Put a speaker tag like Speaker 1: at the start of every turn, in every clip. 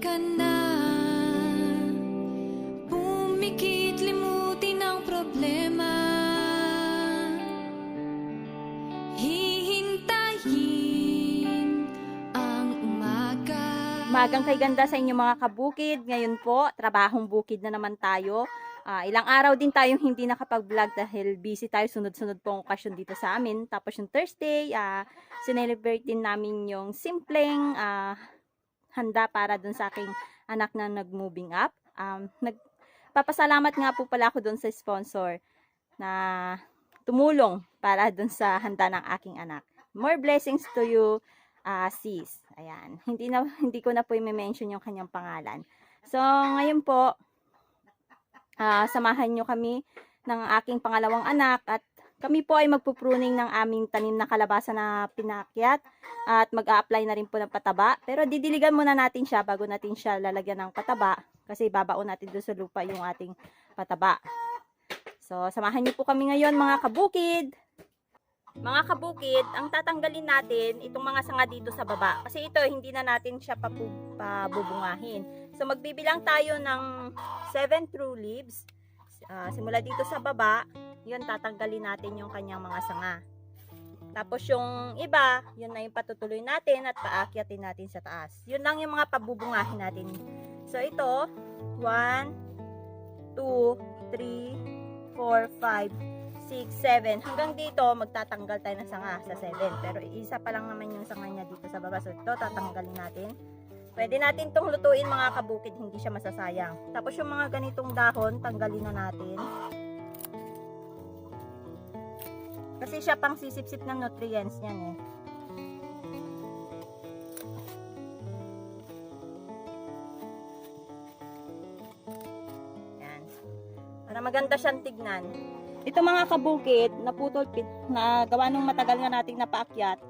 Speaker 1: ka na Pumikit limutin problema Hihintayin ang umaga
Speaker 2: Magang kay ganda sa inyo mga kabukid. Ngayon po, trabahong bukid na naman tayo. Ah, ilang araw din tayong hindi nakapag-vlog dahil busy tayo sunod-sunod pong okasyon dito sa amin. Tapos yung Thursday, ah, sinelebrate din namin yung simpleng ah, handa para dun sa aking anak na nag-moving up. Um, nagpapasalamat nga po pala ako dun sa sponsor na tumulong para dun sa handa ng aking anak. More blessings to you, ah sis. Ayan. Hindi na hindi ko na po i-mention yung kanyang pangalan. So, ngayon po ah, samahan nyo kami ng aking pangalawang anak at kami po ay magpupruning ng aming tanim na kalabasa na pinakyat at mag-a-apply na rin po ng pataba. Pero didiligan muna natin siya bago natin siya lalagyan ng pataba kasi babaon natin doon sa lupa yung ating pataba. So, samahan niyo po kami ngayon mga kabukid. Mga kabukid, ang tatanggalin natin itong mga sanga dito sa baba. Kasi ito, hindi na natin siya pabubungahin. So, magbibilang tayo ng 7 true leaves. Ah, simula dito sa baba, yun, tatanggalin natin yung kanyang mga sanga. Tapos yung iba, yun na yung patutuloy natin at paakyatin natin sa taas. Yun lang yung mga pabubungahin natin. So, ito, 1, 2, 3, 4, 5, 6, 7. Hanggang dito, magtatanggal tayo ng sanga sa 7. Pero isa pa lang naman yung sanga niya dito sa baba. So, ito, tatanggalin natin. Pwede natin itong lutuin mga kabukid, hindi siya masasayang. Tapos yung mga ganitong dahon, tanggalin na natin. Kasi siya pang sisip-sip ng nutrients niyan eh. Yan. Para maganda siyang tignan. Ito mga kabukid, naputol pit, na gawa nung matagal nga nating napaakyat,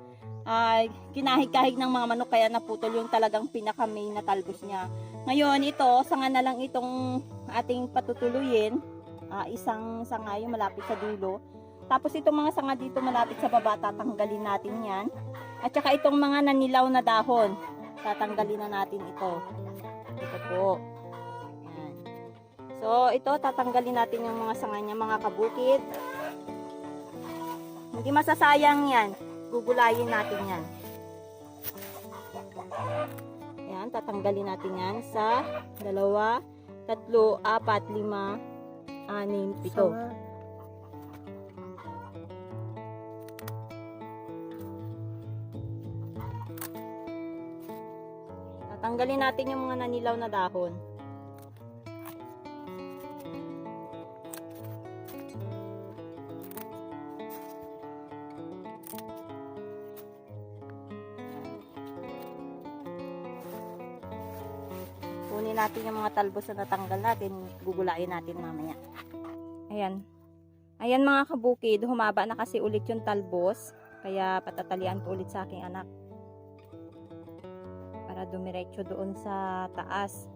Speaker 2: ay kinahig-kahig ng mga manok kaya naputol yung talagang pinaka main na talbos niya. Ngayon ito, sanga na lang itong ating patutuluyin. Ah, isang sanga yung malapit sa dulo. Tapos itong mga sanga dito malapit sa baba, tatanggalin natin yan. At saka itong mga nanilaw na dahon, tatanggalin na natin ito. Ito po. Yan. So, ito, tatanggalin natin yung mga sanga niya, mga kabukid. Hindi masasayang yan. Gugulayin natin yan. Yan, tatanggalin natin yan sa dalawa, tatlo, apat, lima, anim, pito. Tatanggalin natin yung mga nanilaw na dahon. Kunin natin yung mga talbos na natanggal natin. Gugulain natin mamaya. Ayan. Ayan mga kabukid, humaba na kasi ulit yung talbos. Kaya patatalian ko ulit sa aking anak. Para dumiretso doon sa taas.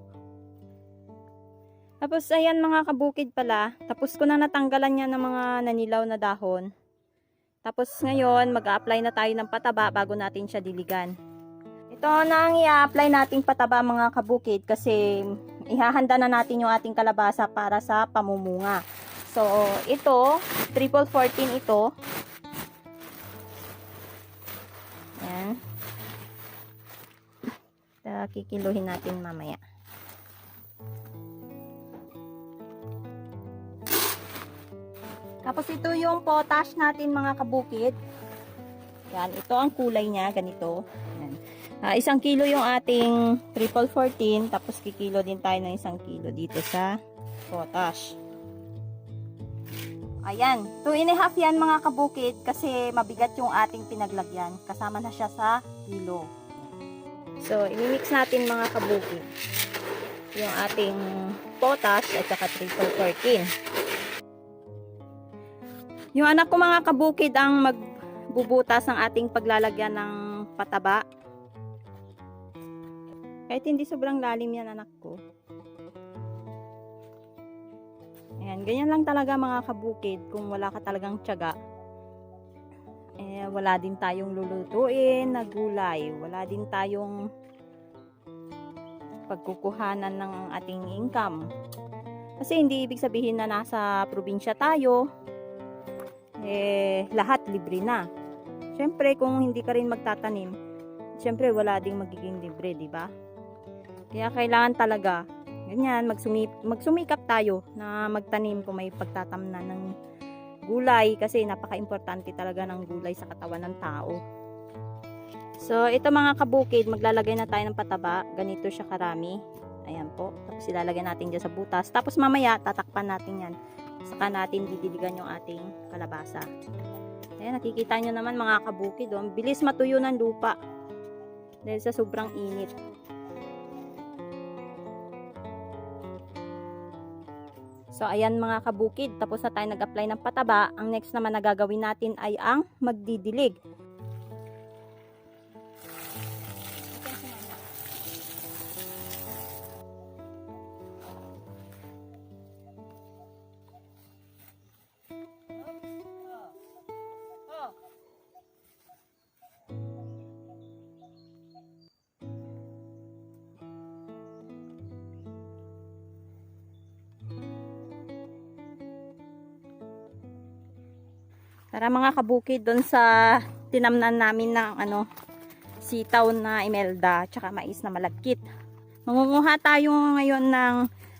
Speaker 2: Tapos ayan mga kabukid pala. Tapos ko na natanggalan niya ng mga nanilaw na dahon. Tapos ngayon, mag-a-apply na tayo ng pataba bago natin siya diligan. Ito na ang i-apply nating pataba mga kabukid kasi ihahanda na natin yung ating kalabasa para sa pamumunga. So, ito, triple 14 ito. Yan. Ito, kikiluhin natin mamaya. Tapos ito yung potash natin mga kabukid. Yan, ito ang kulay niya, ganito. Yan. Ah, isang kilo yung ating triple 14, tapos kikilo din tayo ng isang kilo dito sa potash. Ayan, 2 and a half yan mga kabukid kasi mabigat yung ating pinaglagyan. Kasama na siya sa kilo. So, imimix natin mga kabukid. Yung ating potash at saka triple 14. Yung anak ko mga kabukid ang magbubutas ng ating paglalagyan ng pataba. Kahit hindi sobrang lalim yan anak ko. Ayan, ganyan lang talaga mga kabukid kung wala ka talagang tiyaga. Eh, wala din tayong lulutuin na gulay. Wala din tayong pagkukuhanan ng ating income. Kasi hindi ibig sabihin na nasa probinsya tayo, eh, lahat libre na. Siyempre, kung hindi ka rin magtatanim, siyempre wala ding magiging libre, di ba? Kaya kailangan talaga, ganyan, magsumi magsumikap tayo na magtanim kung may pagtatamnan ng gulay kasi napaka-importante talaga ng gulay sa katawan ng tao. So, ito mga kabukid, maglalagay na tayo ng pataba. Ganito siya karami. Ayan po. Tapos ilalagay natin dyan sa butas. Tapos mamaya, tatakpan natin yan. Saka natin didiligan yung ating kalabasa. Ayan, nakikita nyo naman mga kabukid. Oh. Bilis matuyo ng lupa. Dahil sa sobrang init. So, ayan mga kabukid. Tapos na tayo nag-apply ng pataba. Ang next naman na gagawin natin ay ang magdidilig. Tara mga kabukid doon sa tinamnan namin ng ano sitaw na imelda tsaka mais na malagkit. Mangunguha tayo ngayon ng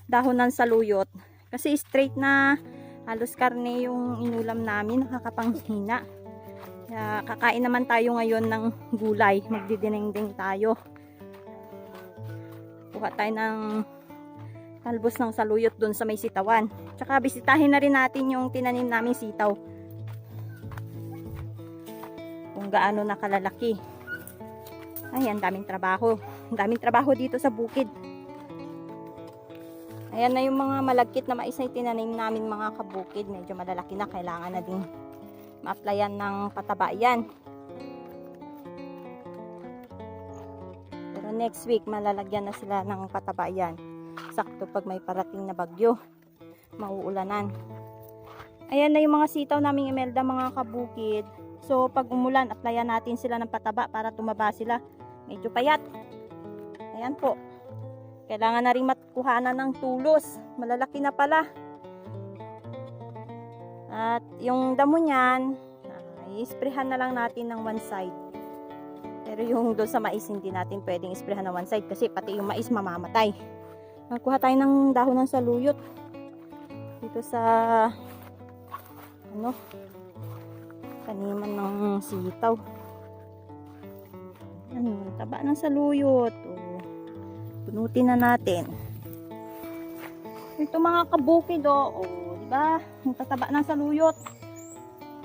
Speaker 2: dahon ng saluyot kasi straight na halos karne yung inulam namin nakakapanghina. Kaya kakain naman tayo ngayon ng gulay. Magdidinengdeng tayo. Kuha tayo ng talbos ng saluyot doon sa may sitawan. Tsaka bisitahin na rin natin yung tinanim naming sitaw kung gaano nakalalaki. Ay, ang daming trabaho. Ang daming trabaho dito sa bukid. Ayan na yung mga malagkit na mais na itinanim namin mga kabukid. Medyo malalaki na. Kailangan na din ma-applyan ng pataba yan. Pero next week, malalagyan na sila ng pataba yan. Sakto pag may parating na bagyo. Mauulanan. Ayan na yung mga sitaw naming imelda mga kabukid. So, pag umulan, applyan natin sila ng pataba para tumaba sila. Medyo payat. Ayan po. Kailangan na rin matkuhanan ng tulos. Malalaki na pala. At yung damo niyan, i-sprayhan na lang natin ng one side. Pero yung doon sa mais, hindi natin pwedeng isprayhan ng one side kasi pati yung mais mamamatay. Magkuha tayo ng dahon ng saluyot. Dito sa ano, taniman ng sitaw. Ano, taba ng saluyot. O, punutin na natin. Ito mga kabukid o, o di ba? Ang tataba ng saluyot.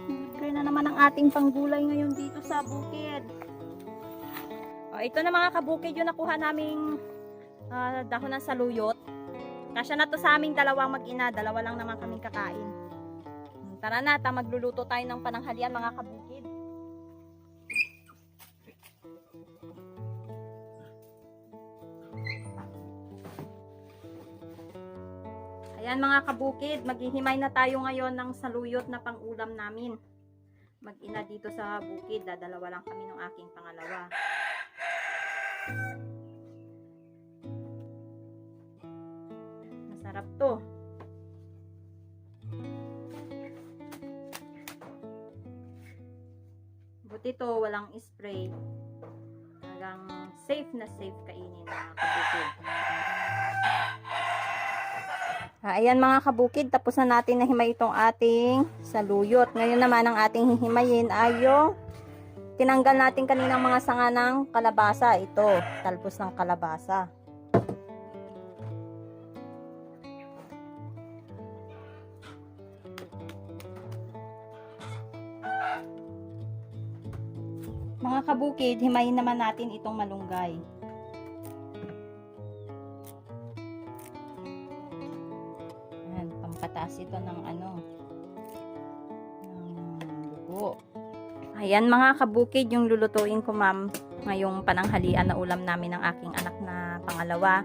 Speaker 2: Libre na naman ang ating panggulay ngayon dito sa bukid. O, ito na mga kabukid yung nakuha naming ah, dahon ng saluyot. Kasya na to sa aming dalawang mag-ina. Dalawa lang naman kaming kakain. Tara na, ta magluluto tayo ng pananghalian mga kabukid. Ayan mga kabukid, maghihimay na tayo ngayon ng saluyot na pangulam namin. Mag-ina dito sa bukid, dadalawa lang kami ng aking pangalawa. Masarap to. Buti to, walang spray. Talagang safe na safe kainin mga kabukid. Ah, ayan mga kabukid, tapos na natin nahimay itong ating saluyot. Ngayon naman ang ating hihimayin ay yung tinanggal natin kaninang mga sanga ng kalabasa. Ito, talbos ng kalabasa. Mga kabukid, himayin naman natin itong malunggay. Ayan, pampataas ito ng ano, ng dugo. Ayan mga kabukid, yung lulutuin ko ma'am ngayong pananghalian na ulam namin ng aking anak na pangalawa.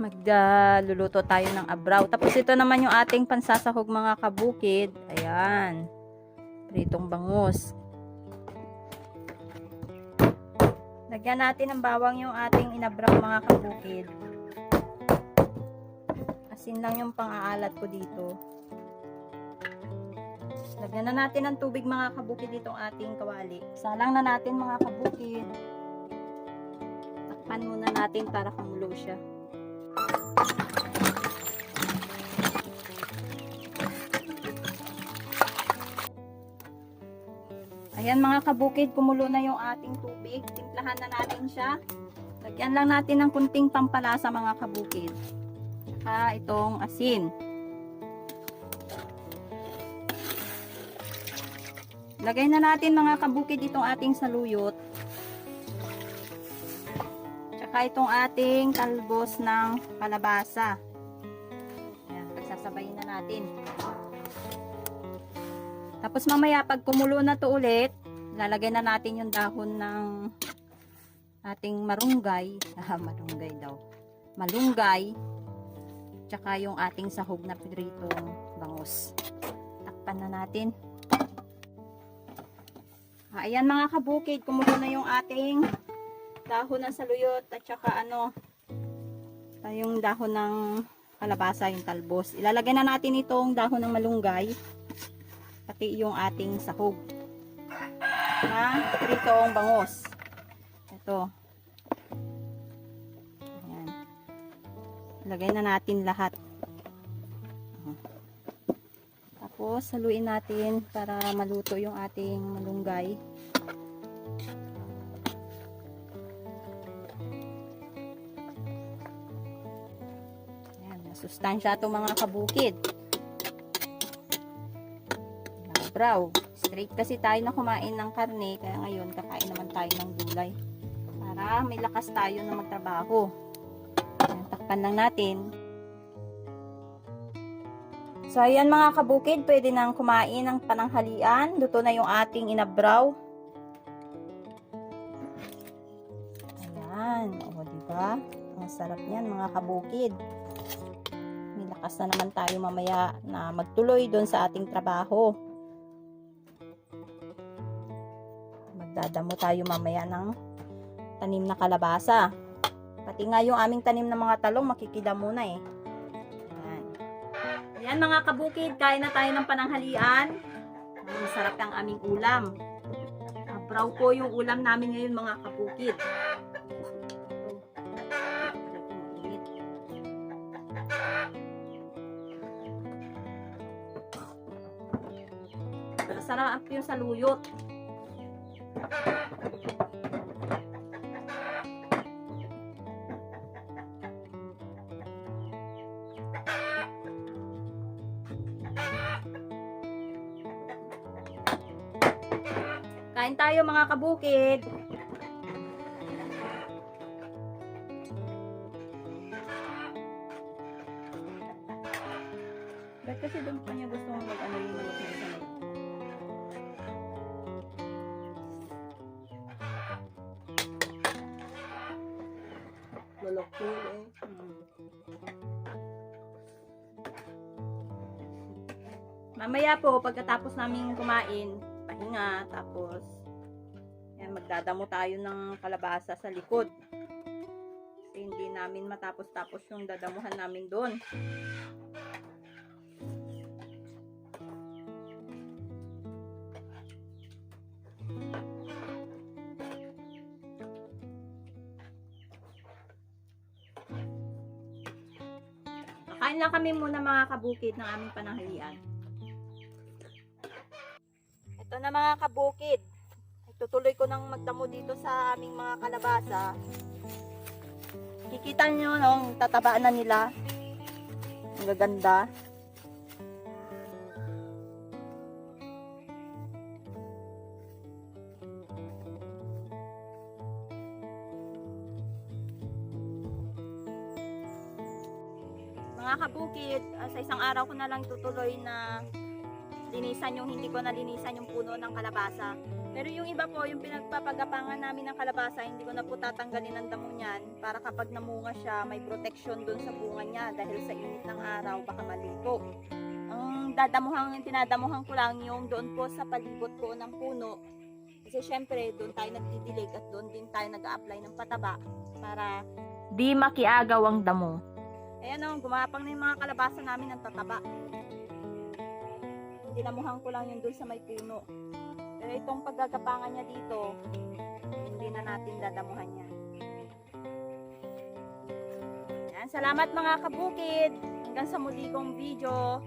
Speaker 2: Magluluto tayo ng abraw. Tapos ito naman yung ating pansasahog mga kabukid. Ayan. Pritong bangus. Lagyan natin ng bawang yung ating inabraw mga kabukid. Asin lang yung pang-aalat ko dito. Lagyan na natin ng tubig mga kabukid itong ating kawali. Salang na natin mga kabukid. Takpan muna natin para kumulo siya. Ayan mga kabukid, kumulo na yung ating tubig. Timplahan na natin siya. Lagyan lang natin ng kunting pampalasa mga kabukid. Tsaka itong asin. Lagay na natin mga kabukid itong ating saluyot. Tsaka itong ating talbos ng kalabasa. Ayan, pagsasabayin na natin. Tapos mamaya pag kumulo na to ulit, lalagay na natin yung dahon ng ating marunggay. Ah, malunggay daw. Malunggay. Tsaka yung ating sahog na pritong bangus. Takpan na natin. Ah, ayan mga kabukid, kumulo na yung ating dahon ng saluyot at tsaka ano, ah, yung dahon ng kalabasa, yung talbos. Ilalagay na natin itong dahon ng malunggay pati yung ating sahog na pritong bangus. Ito. Ayan. Lagay na natin lahat. Tapos, haluin natin para maluto yung ating malunggay. Ayan, masustansya itong mga kabukid brow. Straight kasi tayo na kumain ng karne, kaya ngayon kakain naman tayo ng gulay. Para may lakas tayo na magtrabaho. Ayan, takpan lang natin. So, ayan mga kabukid, pwede nang kumain ng pananghalian. Luto na yung ating inabraw. Ayan, o diba? Ang sarap niyan mga kabukid. May lakas na naman tayo mamaya na magtuloy doon sa ating trabaho. Magdadamo tayo mamaya ng tanim na kalabasa. Pati nga yung aming tanim na mga talong, makikida muna eh. Ayan. Ayan mga kabukid, kain na tayo ng pananghalian. Ang sarap ang aming ulam. Abraw po yung ulam namin ngayon mga kabukid. Sarap yung saluyot. Kain tayo mga kabukid. Ba't kasi doon Po, pagkatapos namin kumain, pahinga, tapos yan, magdadamo tayo ng kalabasa sa likod. Kasi hindi namin matapos-tapos yung dadamuhan namin doon. Kain lang kami muna mga kabukid ng aming pananghalian. Ito na mga kabukid. Tutuloy ko nang magdamo dito sa aming mga kalabasa. Kikita nyo nung tatabaan na nila. Ang gaganda. Mga kabukid, ah, sa isang araw ko na lang tutuloy na linisan yung hindi ko nalinisan yung puno ng kalabasa. Pero yung iba po, yung pinagpapagapangan namin ng kalabasa, hindi ko na po tatanggalin ang damo niyan para kapag namunga siya, may protection dun sa bunga niya dahil sa init ng araw, baka maluto. Ang dadamuhan, tinadamuhan ko lang yung doon po sa palibot po ng puno Kasi syempre, doon tayo nagdidilig at doon din tayo nag-a-apply ng pataba para di makiagaw ang damo. Ayan o, gumapang na yung mga kalabasa namin ng tataba. Dinamuhan ko lang yun doon sa may puno. Pero itong paggagapangan niya dito, hindi na natin dadamuhan yan. Yan, salamat mga kabukid. Hanggang sa muli kong video.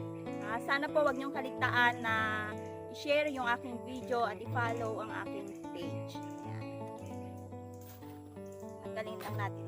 Speaker 2: Ah, sana po wag niyong kaligtaan na i-share yung aking video at i-follow ang aking page. Yan. Tanggalin lang natin